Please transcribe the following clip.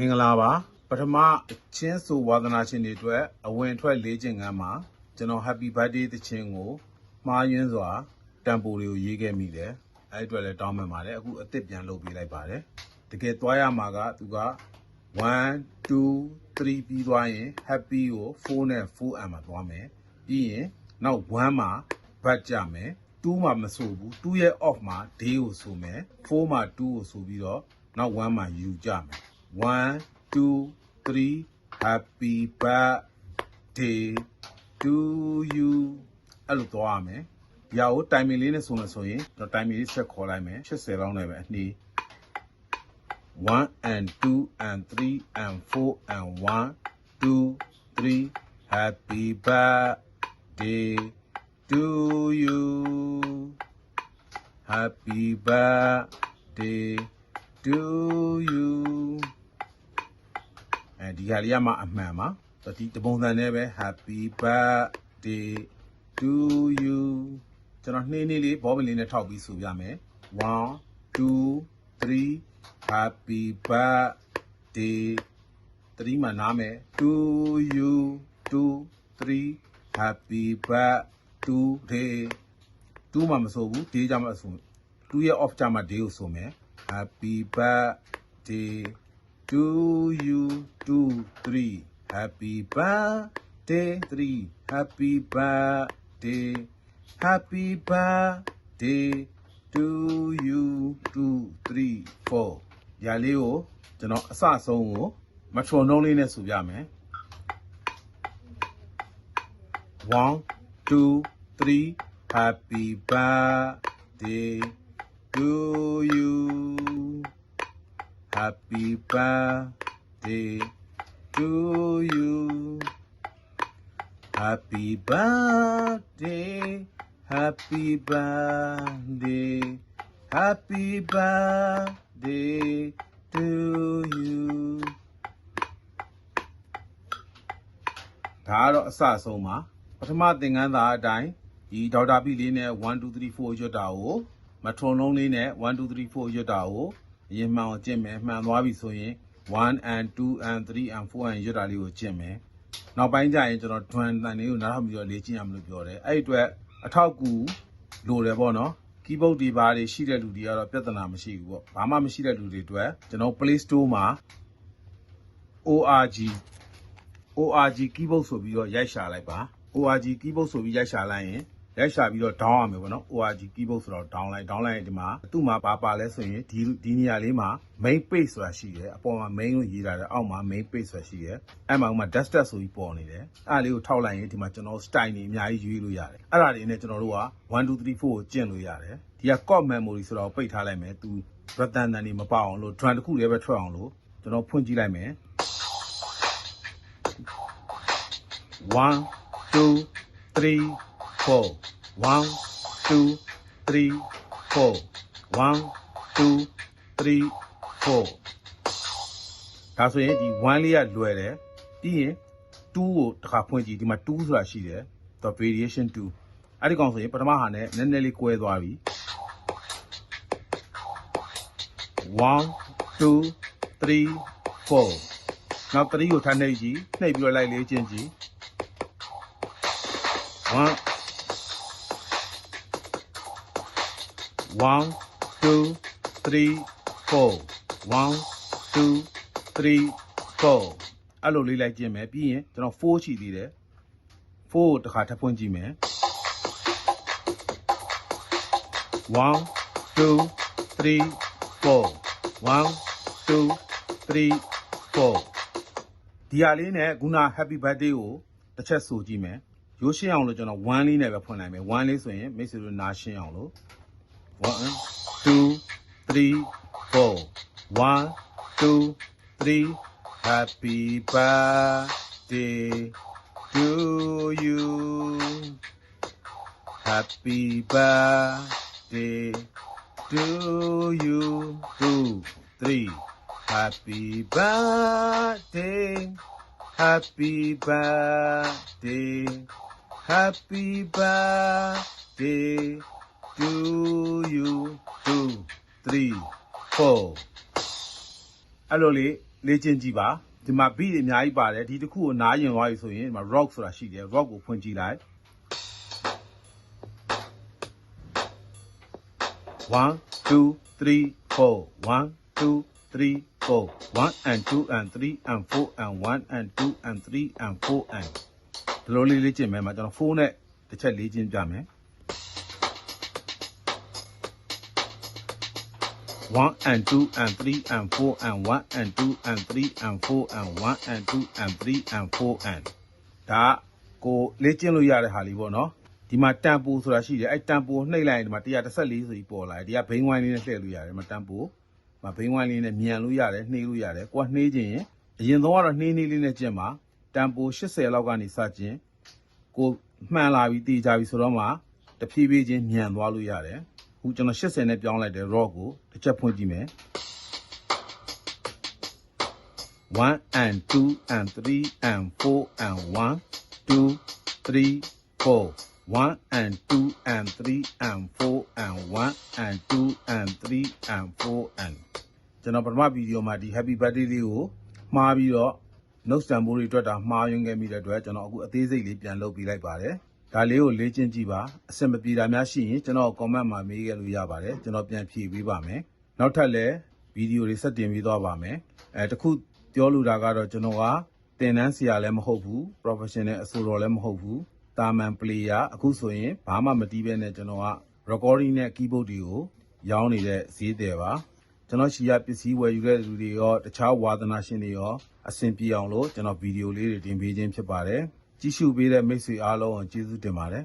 မင်္ဂလာပါပထမအချင်းဆိုဝါသနာရှင်တွေအတွက်အဝင်ထွက်လေးခြင်းကမ်းမှာကျွန်တော် Happy Birthday သချင်းကိုမှားယွင်းစွာတန်ပိုတွေကိုရေးခဲ့မိတယ်အဲ့ဒီအတွက်လည်းတောင်းပန်ပါတယ်အခုအစ်စ်ပြန်လုပ်ပေးလိုက်ပါတယ်တကယ်သွားရမှာကသူက1 2 3ပြီးသွားရင် Happy ကို4နဲ့ 4M မှာသွားမယ်ပြီးရင်နောက်1မှာဘတ်ကြမယ်2မှာမဆိုဘူး2ရဲ့ off မှာ day ကိုဆိုမယ်4မှာ2ကိုဆိုပြီးတော့နောက်1မှာယူကြမယ် one two three happy birthday to you အဲ့လိုသွားရမယ်။ရာကိုတိုင်မင်လေးနဲ့ဆိုမယ်ဆိုရင်တော့တိုင်မင်လေးဆက်ခေါ်လိုက်မယ်80လောက်နဲ့ပဲအနှီး1 and 2 and 3 and 4 and 1 2 3 happy birthday to you happy birthday to you အဲဒီဟာလေးကမှအမှန်ပါဒီတပုံစံနဲ့ပဲ happy birthday to you ကျွန်တော်နှင်းနှင်းလေးဘောပင်လေးနဲ့ထောက်ပြီးဆိုပြမယ်1 2 3 happy birthday 3မှာနားမယ် to you 2 3 happy birthday 2မှာမဆိုဘူး day ကြမှာဆို2ရဲ့ off ကြမှာ day ကိုဆိုမယ် happy birthday to you 2 3 happy birthday 3 happy birthday happy birthday to you 2 3 4ညာလေးကိုကျွန်တော်အစဆုံးကိုမထွန်နှုံးလေးနဲ့ဆိုပြမယ်1 2 3 happy birthday to you happy birthday to you happy birthday happy birthday happy birthday to you ဒါကတော့အစအဆုံးပါပထမသင်ခန်းစာအတိုင်းဒီဒေါက်တာပိလေးနဲ့1 2 3 4ရွတ်တာကိုမထုံလုံးလေးနဲ့1 2 3 4ရွတ်တာကို အရင်မှန်အောင်ကျင့်မယ်မှန်သွားပြီဆိုရင်1 and 2 and 3 and 4 and ရွတ်တာလေးကိုကျင့်မယ်နောက်ပိုင်းကျရင်ကျွန်တော် drum တန်လေးကိုနားထောင်ပြီးတော့လေ့ကျင့်ရမလို့ပြောတယ်အဲ့ဒီအတွက်အထောက်အကူလိုတယ်ပေါ့နော် keyboard တွေဘာတွေရှိတဲ့လူတွေကတော့ပြဿနာမရှိဘူးပေါ့ဘာမှမရှိတဲ့လူတွေအတွက်ကျွန်တော် Play Store မှာ ORG ORG keyboard ဆိုပြီးတော့ရိုက်ရှာလိုက်ပါ ORG keyboard ဆိုပြီးရိုက်ရှာလိုက်ရင် ရိုက်ရှာပြီးတော့ down ရမယ်ပေါ့နော် ORG keyboard ဆိုတော့ down လိုက် down လိုက်ရင်ဒီမှာသူ့မှာပါပါလဲဆိုရင်ဒီဒီနေရာလေးမှာ main page ဆိုတာရှိတယ်အပေါ်မှာ main လို့ရေးထားတယ်အောက်မှာ main page ဆိုတာရှိတယ်အဲ့မှာဥမာ desktop ဆိုပြီးပေါ်နေတယ်အဲ့ဒါလေးကိုထောက်လိုက်ရင်ဒီမှာကျွန်တော် style တွေအများကြီးရွေးလို့ရတယ်အဲ့ဒါတွေနဲ့ကျွန်တော်တို့က1 2 3 4ကိုကျင့်လို့ရတယ်ဒီက code memory ဆိုတော့ပိတ်ထားလိုက်မယ်သူရတန်တန်တွေမပေါအောင်လို့ drum တစ်ခုလေးပဲထွက်အောင်လို့ကျွန်တော်ဖွင့်ကြည့်လိုက်မယ် one two three four one two three four one two three four ဒါဆိုရင်ဒီ1လေးကလွယ်တယ်ပြီးရင်2ကိုတစ်ခါဖွင့်ကြည့်ဒီမှာ2ဆိုတာရှိတယ်တော့ variation 2အဲ့ဒီကောင်ဆိုရင်ပထမဟာနဲ့နည်းနည်းလေးကွဲသွားပြီ1 2 3 4နောက်3ကိုထပ်နှိပ်ကြည့်နှိပ်ပြီးတော့လိုက်လေးချင်းကြည့် one one two three four one two three four အဲ့လိုလေးလိုက်ကြည့်မယ်ပြီးရင်ကျွန်တော်4ရှိသေးတယ်4ကိုတစ်ခါထပ်ဖွင့်ကြည့်မယ်1 2 3 4 1 2 3 4ဒီဟာလေးနဲ့ခုန happy birthday ကိုတစ်ချက်ဆိုကြည့်မယ်ရိုးရှင်းအောင်လို့ကျွန်တော်1လေးနဲ့ပဲဖွင့်လိုက်မယ်1လေးဆိုရင်မိတ်ဆွေတို့နားရှင်းအောင်လို့ 1 2 3 4 1 2 3 happy birthday to you. Happy birthday to you 2 3 happy birthday. Happy birthday. Happy birthday to you 2 3 4အဲ့လိုလေးလေ့ကျင့်ကြည့်ပါဒီမှာ beat တွေအများကြီးပါတယ်ဒီတစ်ခုကိုနားရင်သွားပြီဆိုရင်ဒီမှာ rock ဆိုတာရှိတယ် rock ကိုဖွင့်ကြည့်လိုက်1 2 3 4 1 2 3 4 1 and 2 and 3 and 4 and 1 and 2 and 3 and 4 and ဒီလိုလေးလေ့ကျင့်မယ်မှာကျွန်တော်4နဲ့တစ်ချက်လေ့ကျင့်ပြမယ် 1 and 2 and 3 and 4 and 1 and 2 and 3 and 4 and 1 and 2 and 3 and 4 and ဒါကကိုလေ့ကျင့်လို့ရတဲ့ဟာလေးပေါ့နော်ဒီမှာတန်ပိုဆိုတာရှိတယ်အဲ့တန်ပိုနှိပ်လိုက်ရင်ဒီမှာ114ဆိုပြီးပေါ်လာတယ်ဒီကဘိန်းဝိုင်းလေးနဲ့လှည့်လို့ရတယ်ဒီမှာတန်ပိုမဘိန်းဝိုင်းလေးနဲ့မြန်လို့ရတယ်နှိပ်လို့ရတယ်ကိုကနှိပ်ခြင်းရင်အရင်တော့ကတော့နှိပ်နှိပ်လေးနဲ့ကျင့်ပါတန်ပို80လောက်ကနေစကျင့်ကိုမှန်လာပြီးတည်ကြပြီဆိုတော့မှတဖြည်းဖြည်းချင်းမြန်သွားလို့ရတယ် အခုကျွန်တော်80နဲ့ပြောင်းလိုက်တယ် rock ကိုတစ်ချက်ဖွင့်ကြည့်မယ်1 and 2 and 3 and 4 and 1 2 3 4 1 and 2 and 3 and 4 and 1 and 2 and 3 and 4 and ကျွန်တော်ပထမဗီဒီယိုမှာဒီ happy birthday လေးကိုမှားပြီးတော့ note တန်ဖိုးတွေအတွက်တာမှားယွင်းခဲ့မိတဲ့အတွက်ကျွန်တော်အခုအသေးစိတ်လေးပြန်လုပ်ပြလိုက်ပါတယ် ဒါလေးကိုလေ့ကျင့်ကြည့်ပါအဆင်မပြေတာများရှိရင်ကျွန်တော် comment မှာမေးခဲ့လို့ရပါတယ်ကျွန်တော်ပြန်ဖြေပေးပါမယ်နောက်ထပ်လည်းဗီဒီယိုတွေဆက်တင်ပေးသွားပါမယ်အဲတခုပြောလိုတာကတော့ကျွန်တော်ကတင်နန်းဆရာလည်းမဟုတ်ဘူး professional အဆိုတော်လည်းမဟုတ်ဘူးတာမန် player အခုဆိုရင်ဘာမှမတီးပဲနဲ့ကျွန်တော်က recording နဲ့ keyboard တွေကိုရောင်းနေတဲ့ဈေးတယ်ပါကျွန်တော်ရှီရပစ္စည်းဝယ်ယူတဲ့လူတွေရောတခြားဝါသနာရှင်တွေရောအဆင်ပြေအောင်လို့ကျွန်တော်ဗီဒီယိုလေးတွေတင်ပေးခြင်းဖြစ်ပါတယ် ကြည့်ရှုပေးတဲ့မိတ်ဆွေအားလုံးကိုကျေးဇူးတင်ပါတယ်